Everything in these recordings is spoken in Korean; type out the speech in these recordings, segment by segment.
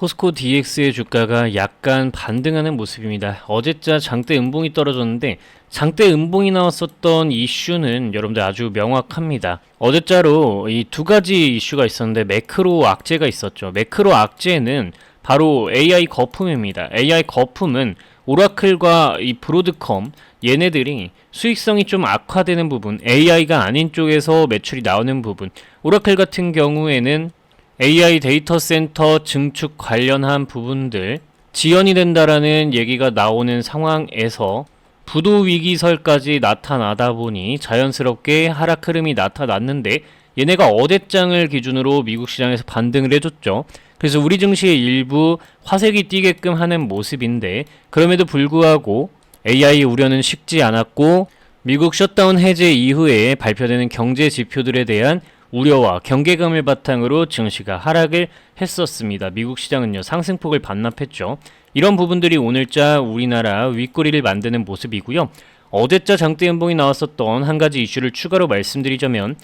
포스코 DX의 주가가 약간 반등하는 모습입니다. 어제자 장대 음봉이 떨어졌는데 장대 음봉이 나왔었던 이슈는 여러분들 아주 명확합니다. 어제자로 이 두 가지 이슈가 있었는데 매크로 악재가 있었죠. 매크로 악재는 바로 AI 거품입니다. AI 거품은 오라클과 이 브로드컴 얘네들이 수익성이 좀 악화되는 부분, AI가 아닌 쪽에서 매출이 나오는 부분, 오라클 같은 경우에는 AI 데이터 센터 증축 관련한 부분들 지연이 된다라는 얘기가 나오는 상황에서 부도 위기설까지 나타나다 보니 자연스럽게 하락 흐름이 나타났는데 얘네가 어대장을 기준으로 미국 시장에서 반등을 해줬죠. 그래서 우리 증시의 일부 화색이 띄게끔 하는 모습인데 그럼에도 불구하고 AI 우려는 식지 않았고 미국 셧다운 해제 이후에 발표되는 경제 지표들에 대한 우려와 경계감을 바탕으로 증시가 하락을 했었습니다. 미국 시장은요 상승폭을 반납했죠. 이런 부분들이 오늘자 우리나라 윗꼬리를 만드는 모습이고요. 어제자 장대 연봉이 나왔었던 한 가지 이슈를 추가로 말씀드리자면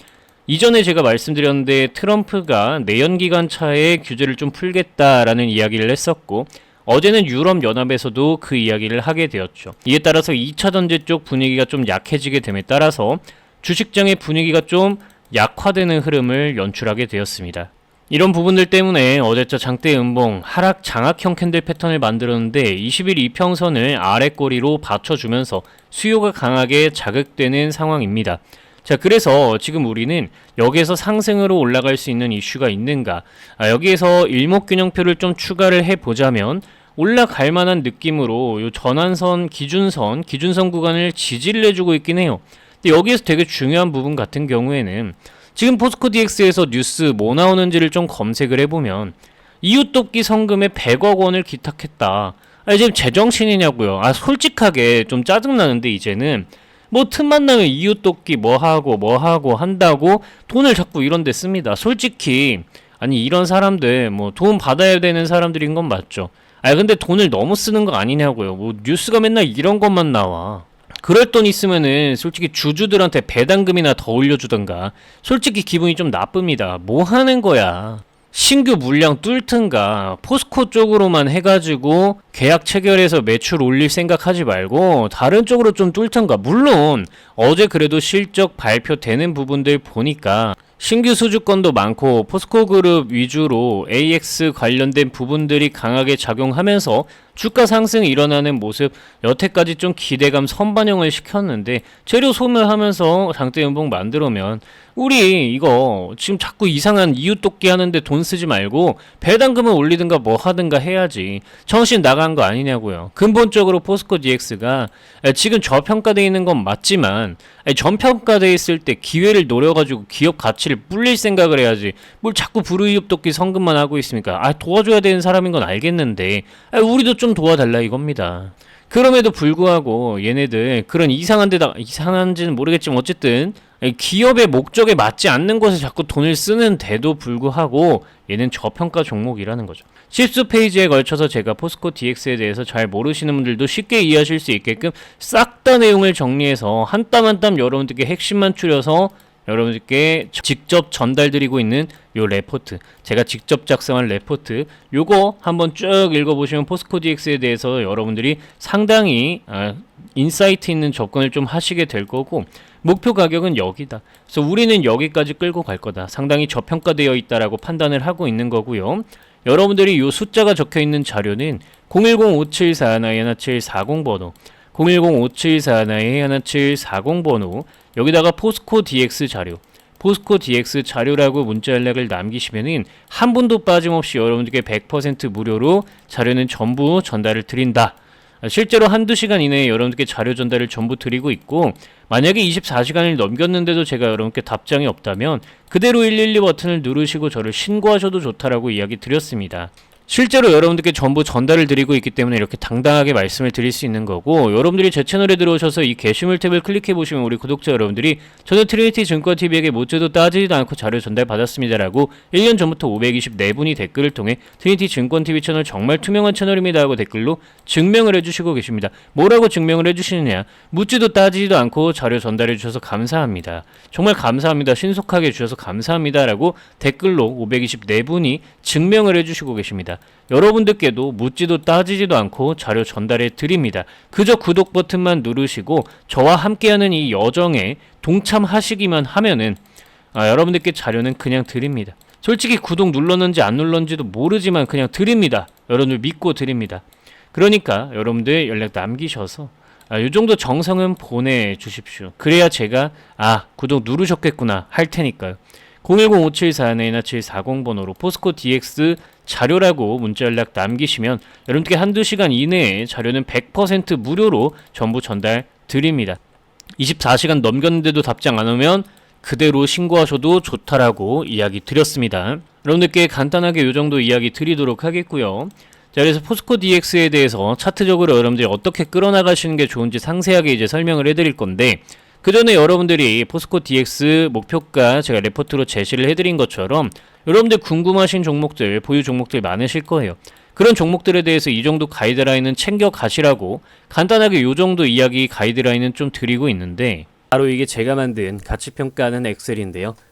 이전에 제가 말씀드렸는데 트럼프가 내연 기관 차에 규제를 좀 풀겠다라는 이야기를 했었고 어제는 유럽 연합에서도 그 이야기를 하게 되었죠. 이에 따라서 2차 전지 쪽 분위기가 좀 약해지게 됨에 따라서 주식장의 분위기가 좀 약화되는 흐름을 연출하게 되었습니다. 이런 부분들 때문에 어제자 장대 음봉 하락 장악형 캔들 패턴을 만들었는데 20일 이평선을 아래 꼬리로 받쳐주면서 수요가 강하게 자극되는 상황입니다. 자, 그래서 지금 우리는 여기에서 상승으로 올라갈 수 있는 이슈가 있는가? 아, 여기에서 일목균형표를 좀 추가를 해보자면 올라갈 만한 느낌으로 요 전환선, 기준선, 기준선 구간을 지지를 해주고 있긴 해요. 근데 여기에서 되게 중요한 부분 같은 경우에는 지금 포스코 DX에서 뉴스 뭐 나오는지를 좀 검색을 해보면 이웃돕기 성금에 100억 원을 기탁했다. 아, 지금 제정신이냐고요. 아, 솔직하게 좀 짜증나는데 이제는 뭐 틈만 나면 이웃돕기 뭐 하고 뭐 하고 한다고 돈을 자꾸 이런 데 씁니다. 솔직히 아니 이런 사람들 뭐 돈 받아야 되는 사람들인 건 맞죠. 아 근데 돈을 너무 쓰는 거 아니냐고요. 뭐 뉴스가 맨날 이런 것만 나와. 그럴 돈 있으면은 솔직히 주주들한테 배당금이나 더 올려주던가. 솔직히 기분이 좀 나쁩니다. 뭐 하는 거야. 신규 물량 뚫든가 포스코 쪽으로만 해가지고 계약 체결해서 매출 올릴 생각하지 말고 다른 쪽으로 좀 뚫든가 물론 어제 그래도 실적 발표되는 부분들 보니까 신규 수주권도 많고 포스코 그룹 위주로 AX 관련된 부분들이 강하게 작용하면서 주가 상승이 일어나는 모습 여태까지 좀 기대감 선반영을 시켰는데 재료 소멸하면서 장대 연봉 만들어면 우리 이거 지금 자꾸 이상한 이웃 돕기 하는데 돈 쓰지 말고 배당금을 올리든가 뭐 하든가 해야지. 정신 나간 거 아니냐고요. 근본적으로 포스코 DX가 지금 저평가돼 있는 건 맞지만 전평가돼 있을 때 기회를 노려가지고 기업 가치를 불릴 생각을 해야지. 뭘 자꾸 불우이웃 돕기 성금만 하고 있습니까? 아 도와줘야 되는 사람인 건 알겠는데 아, 우리도 좀 도와달라 이겁니다 그럼에도 불구하고 얘네들 그런 이상한 데다 이상한지는 모르겠지만 어쨌든 기업의 목적에 맞지 않는 것에 자꾸 돈을 쓰는데도 불구하고 얘는 저평가 종목이라는 거죠. 실수 페이지에 걸쳐서 제가 포스코 DX에 대해서 잘 모르시는 분들도 쉽게 이해하실 수 있게끔 싹 다 내용을 정리해서 한 땀 한 땀 여러분들께 핵심만 추려서 여러분들께 직접 전달드리고 있는 요 레포트 제가 직접 작성한 레포트 요거 한번 쭉 읽어보시면 포스코 DX에 대해서 여러분들이 상당히 아, 인사이트 있는 접근을 좀 하시게 될 거고 목표 가격은 여기다. 그래서 우리는 여기까지 끌고 갈 거다. 상당히 저평가되어 있다라고 판단을 하고 있는 거고요. 여러분들이 이 숫자가 적혀 있는 자료는 010-5741-1740 번호 010-5741-1740 번호 여기다가 포스코 DX 자료 포스코 DX 자료라고 문자 연락을 남기시면은 한 분도 빠짐없이 여러분들께 100% 무료로 자료는 전부 전달을 드린다. 실제로 한두 시간 이내에 여러분들께 자료 전달을 전부 드리고 있고 만약에 24시간을 넘겼는데도 제가 여러분께 답장이 없다면 그대로 112 버튼을 누르시고 저를 신고하셔도 좋다라고 이야기 드렸습니다. 실제로 여러분들께 전부 전달을 드리고 있기 때문에 이렇게 당당하게 말씀을 드릴 수 있는 거고 여러분들이 제 채널에 들어오셔서 이 게시물 탭을 클릭해 보시면 우리 구독자 여러분들이 저는 트리니티 증권TV에게 묻지도 따지지도 않고 자료 전달 받았습니다라고 1년 전부터 524분이 댓글을 통해 트리니티 증권TV 채널 정말 투명한 채널입니다 하고 댓글로 증명을 해주시고 계십니다. 뭐라고 증명을 해주시느냐 묻지도 따지지도 않고 자료 전달해 주셔서 감사합니다. 정말 감사합니다. 신속하게 주셔서 감사합니다라고 댓글로 524분이 증명을 해주시고 계십니다. 여러분들께도 묻지도 따지지도 않고 자료 전달해 드립니다. 그저 구독 버튼만 누르시고 저와 함께하는 이 여정에 동참하시기만 하면은 아, 여러분들께 자료는 그냥 드립니다. 솔직히 구독 눌렀는지 안 눌렀는지도 모르지만 그냥 드립니다. 여러분들 믿고 드립니다. 그러니까 여러분들 연락 남기셔서 아, 요 정도 정성은 보내주십시오. 그래야 제가 아 구독 누르셨겠구나 할 테니까요. 010-5744-1740번호로 포스코 DX 자료라고 문자 연락 남기시면 여러분께 한두 시간 이내에 자료는 100% 무료로 전부 전달 드립니다. 24시간 넘겼는데도 답장 안 오면 그대로 신고하셔도 좋다라고 이야기 드렸습니다. 여러분들께 간단하게 요 정도 이야기 드리도록 하겠고요. 자, 그래서 포스코 DX에 대해서 차트적으로 여러분들이 어떻게 끌어나가시는 게 좋은지 상세하게 이제 설명을 해드릴 건데, 그 전에 여러분들이 포스코 DX 목표가 제가 레포트로 제시를 해드린 것처럼, 여러분들 궁금하신 종목들, 보유 종목들 많으실 거예요. 그런 종목들에 대해서 이 정도 가이드라인은 챙겨 가시라고 간단하게 요 정도 이야기 가이드라인은 좀 드리고 있는데, 바로 이게 제가 만든 가치평가하는 엑셀인데요.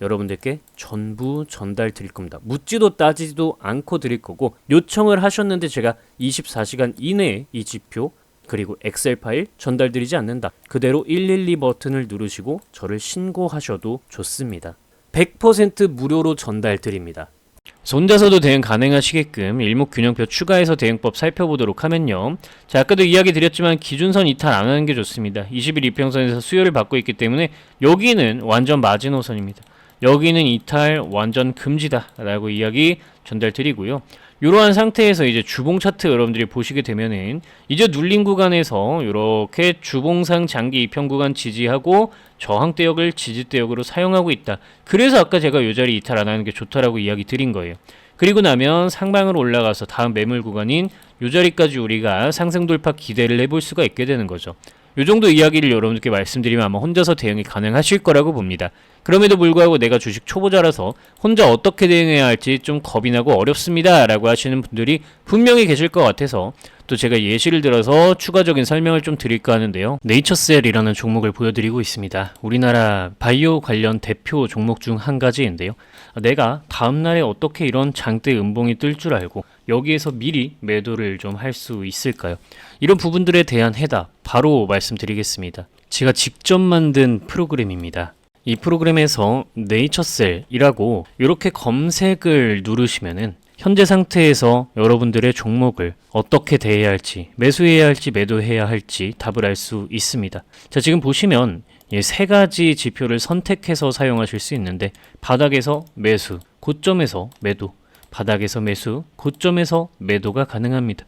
여러분들께 전부 전달 드릴 겁니다. 묻지도 따지지도 않고 드릴 거고 요청을 하셨는데 제가 24시간 이내에 이 지표 그리고 엑셀 파일 전달 드리지 않는다. 그대로 112 버튼을 누르시고 저를 신고하셔도 좋습니다. 100% 무료로 전달 드립니다. 혼자서도 대응 가능하시게끔 일목균형표 추가해서 대응법 살펴보도록 하면요. 자, 아까도 이야기 드렸지만 기준선 이탈 안 하는 게 좋습니다. 20일 이평선에서 수요를 받고 있기 때문에 여기는 완전 마지노선입니다. 여기는 이탈 완전 금지다 라고 이야기 전달 드리고요. 이러한 상태에서 이제 주봉 차트 여러분들이 보시게 되면은 이제 눌린 구간에서 이렇게 주봉상 장기 이평 구간 지지하고 저항대역을 지지대역으로 사용하고 있다. 그래서 아까 제가 이 자리 이탈 안 하는 게 좋다라고 이야기 드린 거예요. 그리고 나면 상방으로 올라가서 다음 매물 구간인 이 자리까지 우리가 상승 돌파 기대를 해볼 수가 있게 되는 거죠. 이 정도 이야기를 여러분들께 말씀드리면 아마 혼자서 대응이 가능하실 거라고 봅니다. 그럼에도 불구하고 내가 주식 초보자라서 혼자 어떻게 대응해야 할지 좀 겁이 나고 어렵습니다. 라고 하시는 분들이 분명히 계실 것 같아서 또 제가 예시를 들어서 추가적인 설명을 좀 드릴까 하는데요. 네이처셀이라는 종목을 보여드리고 있습니다. 우리나라 바이오 관련 대표 종목 중 한 가지인데요. 내가 다음날에 어떻게 이런 장대 음봉이 뜰 줄 알고 여기에서 미리 매도를 좀 할 수 있을까요? 이런 부분들에 대한 해답 바로 말씀드리겠습니다. 제가 직접 만든 프로그램입니다. 이 프로그램에서 네이처셀이라고 이렇게 검색을 누르시면은 현재 상태에서 여러분들의 종목을 어떻게 대해야 할지, 매수해야 할지, 매도해야 할지 답을 알 수 있습니다. 자, 지금 보시면 이세 가지 지표를 선택해서 사용하실 수 있는데 바닥에서 매수, 고점에서 매도, 바닥에서 매수, 고점에서 매도가 가능합니다.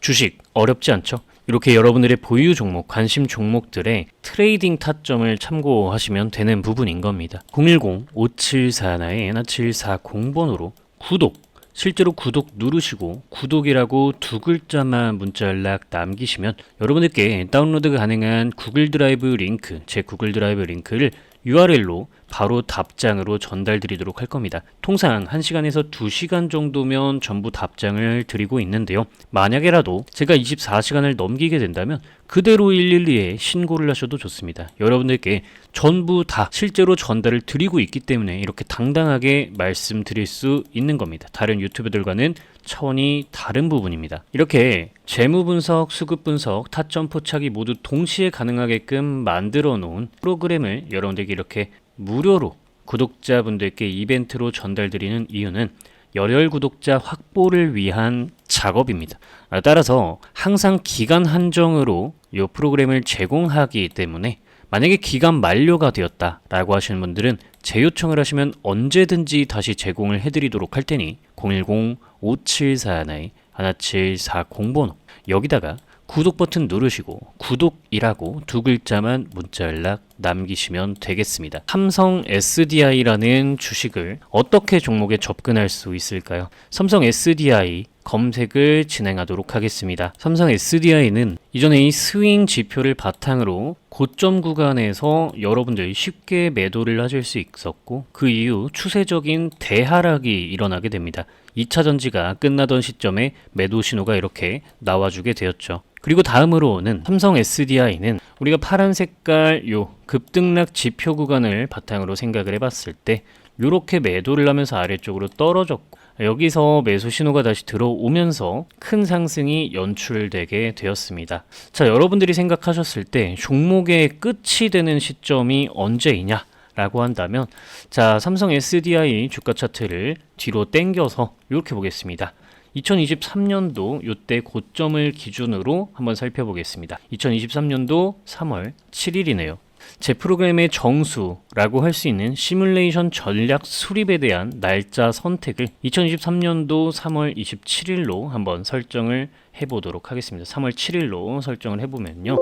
주식 어렵지 않죠? 이렇게 여러분들의 보유 종목, 관심 종목들의 트레이딩 타점을 참고하시면 되는 부분인 겁니다. 010-5741-1740번으로 구독, 실제로 구독 누르시고 구독이라고 두 글자만 문자 연락 남기시면 여러분들께 다운로드 가능한 구글 드라이브 링크, 제 구글 드라이브 링크를 URL로 바로 답장으로 전달 드리도록 할 겁니다. 통상 1시간에서 2시간 정도면 전부 답장을 드리고 있는데요. 만약에라도 제가 24시간을 넘기게 된다면 그대로 112에 신고를 하셔도 좋습니다. 여러분들께 전부 다 실제로 전달을 드리고 있기 때문에 이렇게 당당하게 말씀드릴 수 있는 겁니다. 다른 유튜브들과는 차원이 다른 부분입니다. 이렇게 재무 분석, 수급 분석, 타점 포착이 모두 동시에 가능하게끔 만들어 놓은 프로그램을 여러분들께 이렇게 무료로 구독자분들께 이벤트로 전달드리는 이유는 열혈 구독자 확보를 위한 작업입니다. 아, 따라서 항상 기간 한정으로 이 프로그램을 제공하기 때문에 만약에 기간 만료가 되었다라고 하시는 분들은 재요청을 하시면 언제든지 다시 제공을 해드리도록 할 테니 010-5741-1740번호 여기다가 구독 버튼 누르시고 구독이라고 두 글자만 문자 연락 남기시면 되겠습니다. 삼성 SDI라는 주식을 어떻게 종목에 접근할 수 있을까요? 삼성 SDI 검색을 진행하도록 하겠습니다. 삼성 SDI는 이전에 이 스윙 지표를 바탕으로 고점 구간에서 여러분들이 쉽게 매도를 하실 수 있었고 그 이후 추세적인 대하락이 일어나게 됩니다. 2차 전지가 끝나던 시점에 매도 신호가 이렇게 나와주게 되었죠. 그리고 다음으로는 삼성 SDI는 우리가 파란 색깔 요 급등락 지표 구간을 바탕으로 생각을 해봤을 때 이렇게 매도를 하면서 아래쪽으로 떨어졌고 여기서 매수 신호가 다시 들어오면서 큰 상승이 연출되게 되었습니다. 자, 여러분들이 생각하셨을 때 종목의 끝이 되는 시점이 언제이냐? 라고 한다면 자, 삼성 SDI 주가 차트를 뒤로 당겨서 이렇게 보겠습니다. 2023년도 이때 고점을 기준으로 한번 살펴보겠습니다. 2023년도 3월 7일이네요. 제 프로그램의 정수라고 할 수 있는 시뮬레이션 전략 수립에 대한 날짜 선택을 2023년도 3월 27일로 한번 설정을 해보도록 하겠습니다. 3월 7일로 설정을 해보면요.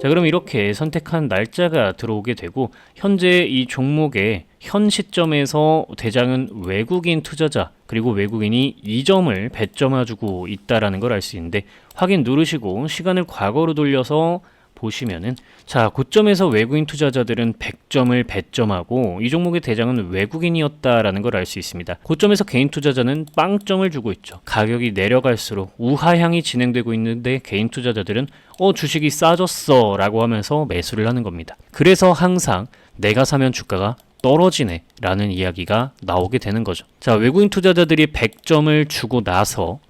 자, 그럼 이렇게 선택한 날짜가 들어오게 되고 현재 이 종목의 현 시점에서 대장은 외국인 투자자 그리고 외국인이 2점을 배점해주고 있다라는 걸 알 수 있는데 확인 누르시고 시간을 과거로 돌려서 보시면은 자 고점에서 외국인 투자자들은 100점을 배점하고 이 종목의 대장은 외국인이었다라는 걸 알 수 있습니다. 고점에서 개인 투자자는 빵점을 주고 있죠. 가격이 내려갈수록 우하향이 진행되고 있는데 개인 투자자들은 어 주식이 싸졌어라고 하면서 매수를 하는 겁니다. 그래서 항상 내가 사면 주가가 떨어지네 라는 이야기가 나오게 되는 거죠. 자, 외국인 투자자들이 100점을 주고 나서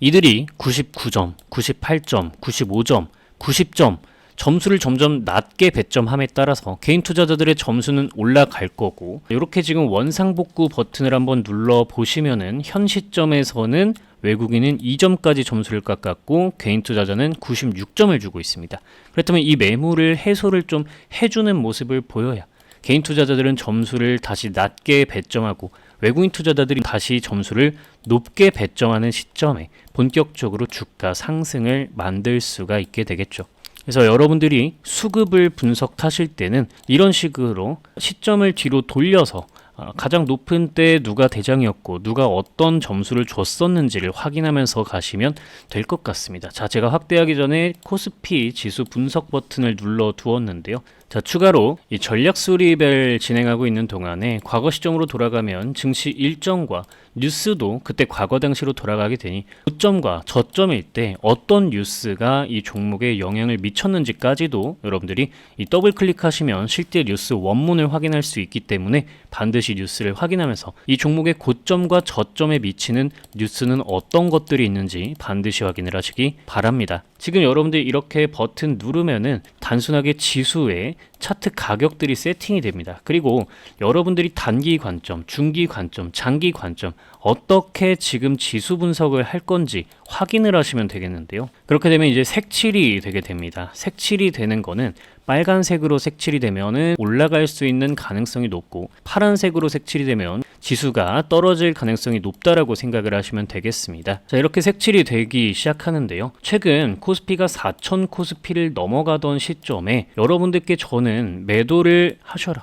이들이 99점, 98점, 95점, 90점 점수를 점점 낮게 배점함에 따라서 개인 투자자들의 점수는 올라갈 거고 이렇게 지금 원상복구 버튼을 한번 눌러 보시면은 현 시점에서는 외국인은 2점까지 점수를 깎았고 개인 투자자는 96점을 주고 있습니다. 그렇다면 이 매물을 해소를 좀 해주는 모습을 보여야 개인 투자자들은 점수를 다시 낮게 배점하고 외국인 투자자들이 다시 점수를 높게 배점하는 시점에 본격적으로 주가 상승을 만들 수가 있게 되겠죠. 그래서 여러분들이 수급을 분석하실 때는 이런 식으로 시점을 뒤로 돌려서 아, 가장 높은 때 누가 대장이었고 누가 어떤 점수를 줬었는지를 확인하면서 가시면 될 것 같습니다. 자, 제가 확대하기 전에 코스피 지수 분석 버튼을 눌러 두었는데요. 자, 추가로 이 전략 수립을 진행하고 있는 동안에 과거 시점으로 돌아가면 증시 일정과 뉴스도 그때 과거 당시로 돌아가게 되니 고점과 저점일 때 어떤 뉴스가 이 종목에 영향을 미쳤는지까지도 여러분들이 이 더블 클릭하시면 실제 뉴스 원문을 확인할 수 있기 때문에 반드시 뉴스를 확인하면서 이 종목의 고점과 저점에 미치는 뉴스는 어떤 것들이 있는지 반드시 확인을 하시기 바랍니다. 지금 여러분들이 이렇게 버튼 누르면은 단순하게 지수에 차트 가격들이 세팅이 됩니다. 그리고 여러분들이 단기 관점, 중기 관점, 장기 관점 어떻게 지금 지수 분석을 할 건지 확인을 하시면 되겠는데요. 그렇게 되면 이제 색칠이 되게 됩니다. 색칠이 되는 거는 빨간색으로 색칠이 되면은 올라갈 수 있는 가능성이 높고 파란색으로 색칠이 되면 지수가 떨어질 가능성이 높다라고 생각을 하시면 되겠습니다. 자, 이렇게 색칠이 되기 시작하는데요. 최근 코스피가 4천 코스피를 넘어가던 시점에 여러분들께 저는 매도를 하셔라.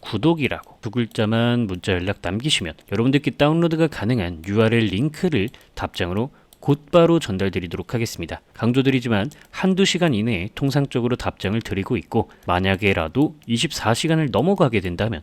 구독이라고 두 글자만 문자 연락 남기시면 여러분들께 다운로드가 가능한 URL 링크를 답장으로 곧바로 전달드리도록 하겠습니다. 강조드리지만 한두 시간 이내에 통상적으로 답장을 드리고 있고 만약에라도 24시간을 넘어가게 된다면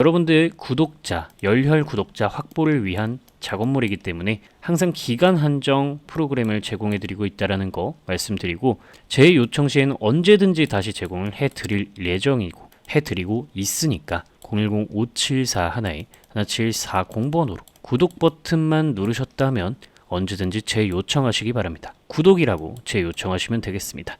여러분들 구독자, 열혈 구독자 확보를 위한 작업물이기 때문에 항상 기간 한정 프로그램을 제공해 드리고 있다라는 거 말씀드리고 제 요청 시에는 언제든지 다시 제공을 해 드릴 예정이고 해 드리고 있으니까 010-574 1740번으로 구독 버튼만 누르셨다면 언제든지 제 요청하시기 바랍니다. 구독이라고 제 요청하시면 되겠습니다.